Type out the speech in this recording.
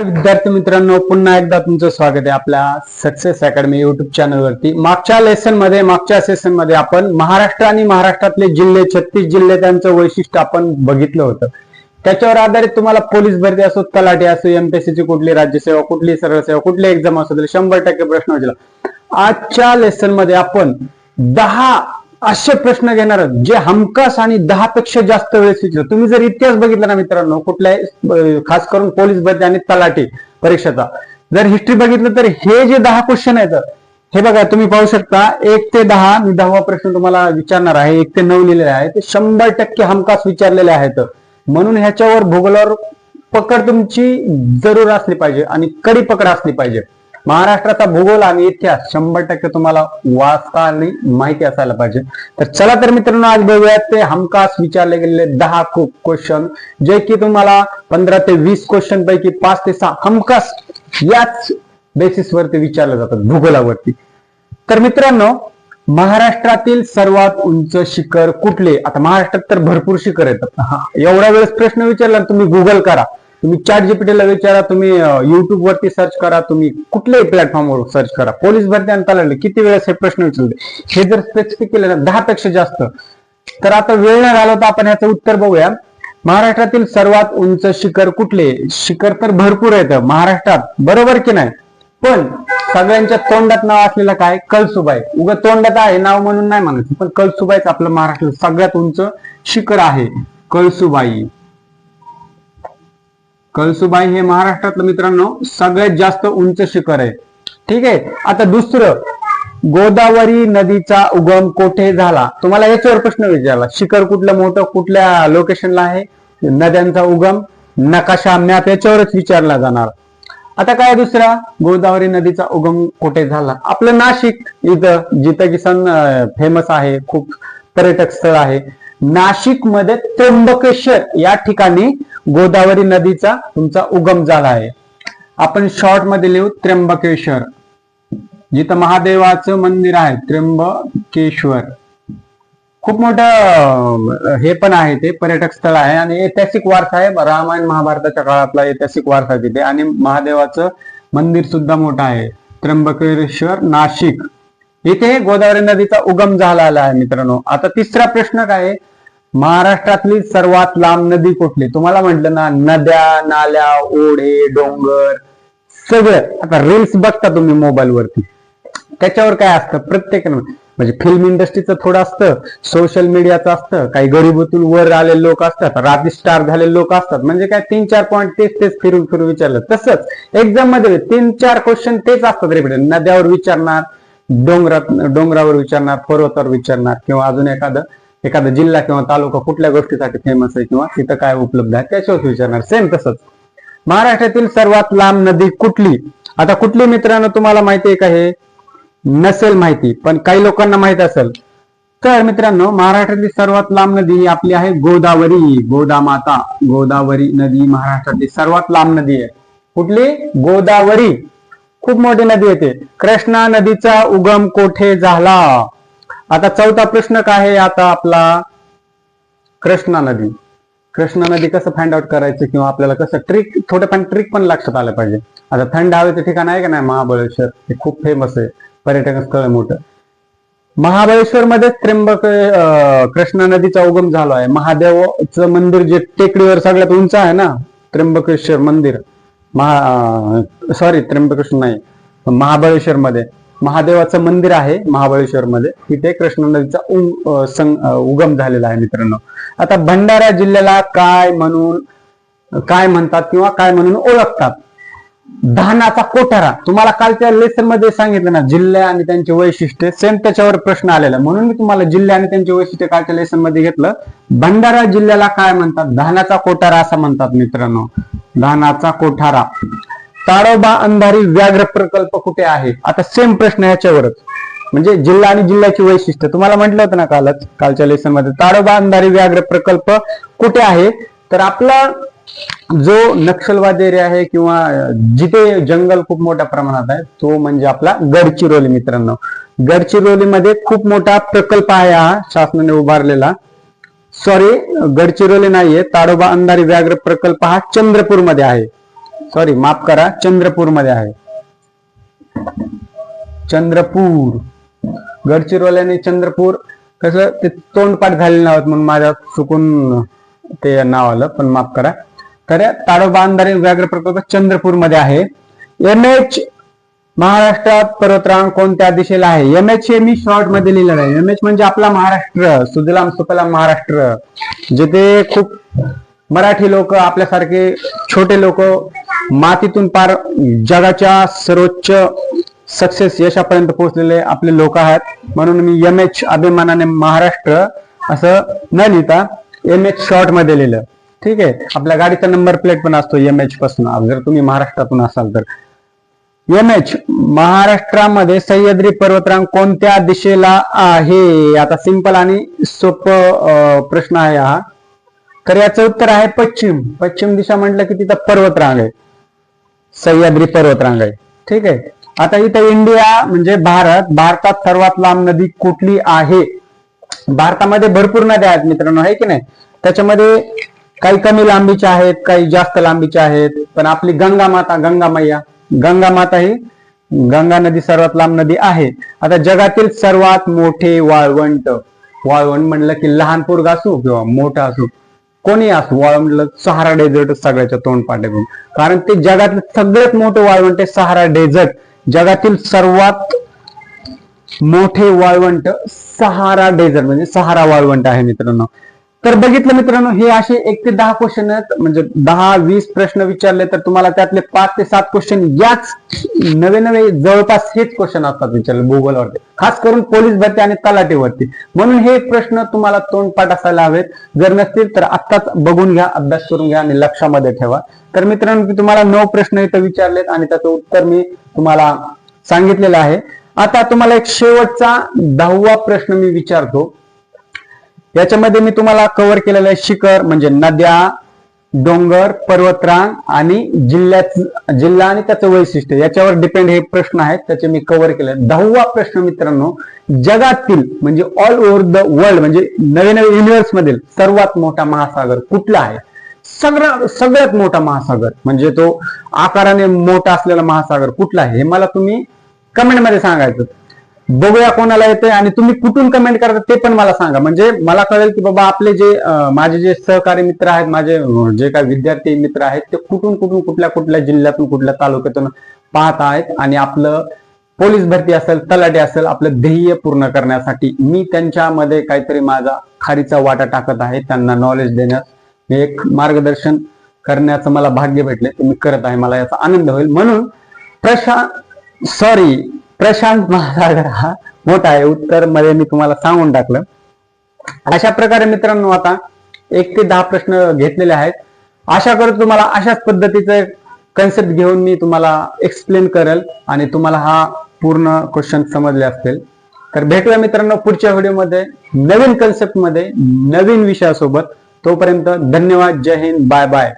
विद्यार्थी मित्रांनो पुन्हा एकदा तुमचं स्वागत आहे आपल्या सक्सेस अकॅडमी युट्यूब चॅनलवरती मागच्या लेसनमध्ये मागच्या सेशनमध्ये आपण महाराष्ट्र आणि महाराष्ट्रातले जिल्हे छत्तीस जिल्हे त्यांचं वैशिष्ट्य आपण बघितलं होतं. त्याच्यावर आधारित तुम्हाला पोलीस भरती असो तलाठी असो एमपीएससी ची कुठली राज्यसेवा कुठली सरळ सेवा कुठली एक्झाम असो तरी शंभर टक्के प्रश्न विचारला आजच्या लेसनमध्ये आपण दहा असे प्रश्न घेणार जे हमखास आणि दहा पेक्षा जास्त वेळेस विचार तुम्ही जर इतिहास बघितला ना मित्रांनो कुठल्याही खास करून पोलीस भरती आणि तलाठी परीक्षेचा. जर हिस्ट्री बघितलं तर हे जे दहा क्वेश्चन आहेत हे बघा तुम्ही पाहू शकता एक ते दहा मी दहावा प्रश्न तुम्हाला विचारणार आहे एक ते नऊ लिहिलेले आहे ते शंभर टक्के हमखास विचारलेले आहेत. म्हणून ह्याच्यावर भूगोलावर पकड तुमची जरूर असली पाहिजे आणि कडी पकड असली पाहिजे. महाराष्ट्राचा भूगोल आणि इतिहास शंभर टक्के तुम्हाला वाचता आणि माहिती असायला पाहिजे. तर चला तर मित्रांनो आज बघूयात ते हमखास विचारले गेलेले दहा क्वेश्चन जे की तुम्हाला पंधरा ते वीस क्वेश्चन पैकी पाच ते सहा हमखास याच बेसिसवरती विचारले जातात भूगोलावरती. तर मित्रांनो महाराष्ट्रातील सर्वात उंच शिखर कुठले? आता महाराष्ट्रात तर भरपूर शिखर येतात हा, एवढा वेळेस प्रश्न विचारला तुम्ही गुगल करा. तुम्ही चॅट जीपीटीला विचारा तुम्ही युट्यूब वरती सर्च करा तुम्ही कुठल्याही प्लॅटफॉर्मवर सर्च करा. पोलीस भरती आणि तलाठी किती वेळेस हे प्रश्न विचारले हे जर स्पेसिफिक केले ना दहा पेक्षा जास्त तर आता वेळ नाही घालवता तर आपण याचं उत्तर बघूया. महाराष्ट्रातील सर्वात उंच शिखर कुठले? शिखर तर भरपूर येतं महाराष्ट्रात बरोबर की नाही? पण सगळ्यांच्या तोंडात नाव असलेलं काय? कळसुबाई. उगा तोंडात आहे नाव म्हणून नाही म्हणायचं पण कळसुबाईच आपलं महाराष्ट्रात सगळ्यात उंच शिखर आहे. कळसुबाई. कळसुबाई हे महाराष्ट्रातलं मित्रांनो सगळ्यात जास्त उंच शिखर आहे. ठीक आहे? आता दुसरं गोदावरी नदीचा उगम कोठे झाला? तुम्हाला याच्यावर प्रश्न विचारला. शिखर कुठलं मोठं कुठल्या लोकेशनला आहे? नद्यांचा उगम नकाशा मॅप याच्यावरच विचारला जाणार. आता काय दुसरा? गोदावरी नदीचा उगम कुठे झाला? आपलं नाशिक इथं जिथं की सण फेमस आहे खूप पर्यटक स्थळ आहे. नाशिकमध्ये त्र्यंबकेश्वर या ठिकाणी गोदावरी नदीचा तुमचा उगम झाला आहे. आपण शॉर्टमध्ये लिहू त्र्यंबकेश्वर. जिथं महादेवाचं मंदिर आहे त्र्यंबकेश्वर. खूप मोठं हे पण आहे ते पर्यटक स्थळ आहे आणि ऐतिहासिक वारसा आहे. रामायण महाभारताच्या काळातला ऐतिहासिक वारसा तिथे. आणि महादेवाचं मंदिर सुद्धा मोठं आहे. त्र्यंबकेश्वर नाशिक. इथे गोदावरी नदीचा उगम झाला आहे मित्रांनो. आता तिसरा प्रश्न काय आहे? महाराष्ट्रातली सर्वात लांब नदी कुठली? तुम्हाला म्हटलं ना नद्या नाल्या ओढे डोंगर सगळं. आता रील्स बघता तुम्ही मोबाईल वरती. त्याच्यावर काय असतं? प्रत्येक म्हणजे फिल्म इंडस्ट्रीचं थोडं असतं सोशल मीडियाचं असतं काही गरीबतून वर आलेले लोक असतात रात्री स्टार झालेले लोक असतात. म्हणजे काय? तीन चार पॉईंट तेच तेच फिरून फिरून विचारलं. तसंच एक्झाममध्ये तीन चार क्वेश्चन तेच असतात रिपीट नद्यावर विचारणार डोंगरात डोंगरावर विचारणार पर्वतावर विचारणार किंवा अजून एखादं एखादा जिल्हा किंवा तालुका कुठल्या गोष्टीसाठी फेमस आहे किंवा तिथं काय उपलब्ध आहे त्याच्यावर विचारणार. सेम तसंच. महाराष्ट्रातील सर्वात लांब नदी कुठली? आता कुठली मित्रांनो तुम्हाला माहिती आहे का हे? नसेल माहिती पण काही लोकांना माहीत असेल. तर मित्रांनो महाराष्ट्रातली सर्वात लांब नदी ही आपली आहे गोदावरी गोदामाता. गोदावरी नदी महाराष्ट्रातली सर्वात लांब नदी आहे. कुठली? गोदावरी. खूप मोठी नदी येते कृष्णा नदीचा उगम कोठे झाला? आता चौथा प्रश्न काय आहे? आता आपला कृष्णा नदी. कृष्णा नदी कसं फाइंड आउट करायचं किंवा आपल्याला कसं ट्रिक थोडंफार ट्रिक पण लक्षात आलं पाहिजे. आता थंड हवेचं ठिकाण आहे का नाही? महाबळेश्वर. हे खूप फेमस आहे. पर्यटन स्थळ मोठं. महाबळेश्वर मध्ये त्र्यंबक कृष्णा नदीचा उगम झाला आहे. महादेवचं मंदिर जे टेकडीवर सगळ्यात उंच आहे ना? त्र्यंबकेश्वर मंदिर. महा सॉरी त्र्यंबकेश्वर नाही महाबळेश्वर मध्ये महादेवाचं मंदिर आहे महाबळेश्वर मध्ये तिथे कृष्णा नदीचा उगम झालेला आहे मित्रांनो. आता भंडारा जिल्ह्याला काय म्हणून काय म्हणतात किंवा काय म्हणून ओळखतात? धानाचा कोठारा. तुम्हाला कालच्या लेसनमध्ये सांगितलं ना जिल्हे आणि त्यांचे वैशिष्ट्य. सेम त्याच्यावर प्रश्न आलेला म्हणून मी तुम्हाला जिल्हे आणि त्यांचे वैशिष्ट्य कालच्या लेसनमध्ये घेतलं. भंडारा जिल्ह्याला काय म्हणतात? धानाचा कोठारा असं म्हणतात मित्रांनो. धानाचा कोठारा. ताडोबा अंधारी व्याघ्र प्रकल्प कुठे आहे? आता सेम प्रश्न याच्यावरच. म्हणजे जिल्हा आणि जिल्ह्याची वैशिष्ट्य. तुम्हाला म्हटलं होतं ना कालच कालच्या लेसनमध्ये ताडोबा अंधारी व्याघ्र प्रकल्प कुठे आहे? तर आपला जो नक्षलवाद एरिया आहे किंवा जिथे जंगल खूप मोठ्या प्रमाणात आहे तो म्हणजे आपला गडचिरोली मित्रांनो. गडचिरोलीमध्ये खूप मोठा प्रकल्प आहे हा शासनाने उभारलेला. सॉरी गडचिरोली नाहीये. ताडोबा अंधारी व्याघ्र प्रकल्प हा चंद्रपूरमध्ये आहे. सॉरी माफ करा चंद्रपूरमध्ये आहे. चंद्रपूर. गडचिरोल्याने चंद्रपूर कसं ते तोंडपाठ झालेले नाव म्हणून माझ्या चुकून ते नाव आलं पण माफ करा. तर ताडोबा अंधारी व्याघ्र प्रकल्प चंद्रपूरमध्ये आहे. एम एच महाराष्ट्रात पर्वतरांग कोणत्या दिशेला आहे? एम एच हे मी शॉर्टमध्ये लिहिलेलं आहे. एम एच म्हणजे आपला महाराष्ट्र सुजलाम सुफलाम महाराष्ट्र जिथे खूप मराठी लोक आपल्यासारखे छोटे लोक मातीतून पार जगाच्या सर्वोच्च सक्सेस यशापर्यंत पोहोचलेले आपले लोक आहेत. म्हणून मी एम एच अभिमानाने महाराष्ट्र असं न लिहिता एम एच शॉर्टमध्ये लिहिलं. ठीक आहे? आपल्या गाडीचा नंबर प्लेट पण असतो एम एच पासून. जर तुम्ही महाराष्ट्रातून असाल तर. एम एच महाराष्ट्रामध्ये सह्याद्री पर्वतरांग कोणत्या दिशेला आहे? आता सिंपल आणि सोपं प्रश्न आहे हा. तर याचं उत्तर आहे पश्चिम. पश्चिम दिशा म्हटलं की तिथं पर्वतरांग आहे. सह्याद्री पर्वतरांग आहे. ठीक आहे? आता इथं इंडिया म्हणजे भारत भारतात सर्वात लांब नदी कुठली आहे? भारतामध्ये भरपूर नद्या आहेत मित्रांनो आहे की नाही? त्याच्यामध्ये काही कमी लांबीच्या आहेत काही जास्त लांबीच्या आहेत पण आपली गंगा माता गंगा मैया गंगा माता ही. गंगा नदी सर्वात लांब नदी आहे. आता जगातील सर्वात मोठे वाळवंट. वाळवंट म्हणलं की लहान पोरग असू किंवा मोठा असू कोणी असू वाळवंटल सहारा डेझर्ट सगळ्याच्या तोंड पाठवून कारण ते जगातलं सगळ्यात मोठं वाळवंट आहे सहारा डेझर्ट जगातील सर्वात मोठे वाळवंट सहारा डेझर्ट म्हणजे सहारा वाळवंट आहे मित्रांनो. तर बघितलं मित्रांनो हे असे एक ते दहा क्वेश्चन आहेत. म्हणजे दहा वीस प्रश्न विचारले तर तुम्हाला त्यातले पाच ते सात क्वेश्चन याच नवे नवे जवळपास हेच क्वेश्चन असतात विचारले गुगलवरती खास करून पोलीस भरती आणि तलाठीवरती म्हणून हे प्रश्न तुम्हाला तोंडपाठ असायला हवेत. जर नसतील तर आत्ताच बघून घ्या अभ्यास करून घ्या आणि लक्षामध्ये ठेवा. तर मित्रांनो मी तुम्हाला नऊ प्रश्न इथं विचारलेत आणि त्याचं उत्तर मी तुम्हाला सांगितलेलं आहे. आता तुम्हाला एक शेवटचा दहावा प्रश्न मी विचारतो. याच्यामध्ये मी तुम्हाला कव्हर केलेलं आहे शिखर म्हणजे नद्या डोंगर पर्वतरांग आणि जिल्ह्यात जिल्हा आणि त्याचं वैशिष्ट्य. याच्यावर डिपेंड हे प्रश्न आहेत त्याचे मी कव्हर केले दहावा प्रश्न मित्रांनो जगातील म्हणजे ऑल ओव्हर द वर्ल्ड म्हणजे नवे नवे युनिव्हर्स मधील सर्वात मोठा महासागर कुठला आहे? सगळा सगळ्यात मोठा महासागर म्हणजे तो आकाराने मोठा असलेला महासागर कुठला आहे? हे मला तुम्ही कमेंटमध्ये सांगायचं. बघूया कोणाला येतंय आणि तुम्ही कुठून कमेंट करता ते पण मला सांगा. म्हणजे मला कळेल की बाबा आपले जे माझे जे सहकारी मित्र आहेत माझे जे काही विद्यार्थी मित्र आहेत ते कुठून कुठून कुठल्या कुठल्या जिल्ह्यातून कुठल्या तालुक्यातून पाहत आहेत आणि आपलं पोलीस भरती असेल तलाठी असेल आपलं ध्येय पूर्ण करण्यासाठी मी त्यांच्यामध्ये काहीतरी माझा खारीचा वाटा टाकत आहे. त्यांना नॉलेज देण्यास मी एक मार्गदर्शन करण्याचं मला भाग्य भेटले ते मी करत आहे मला याचा आनंद होईल. म्हणून प्रशा सॉरी प्रशांत महासागर हा मोठा आहे. उत्तरमध्ये मी तुम्हाला सांगून टाकलं. अशा प्रकारे मित्रांनो आता एक ते दहा प्रश्न घेतलेले आहेत. आशा करतो तुम्हाला अशाच पद्धतीचे कन्सेप्ट घेऊन मी तुम्हाला एक्सप्लेन करेल आणि तुम्हाला हा पूर्ण क्वेश्चन समजले असतील. तर भेटूया मित्रांनो पुढच्या व्हिडिओमध्ये नवीन कन्सेप्टमध्ये नवीन विषयासोबत. तोपर्यंत धन्यवाद. जय हिंद. Bye bye.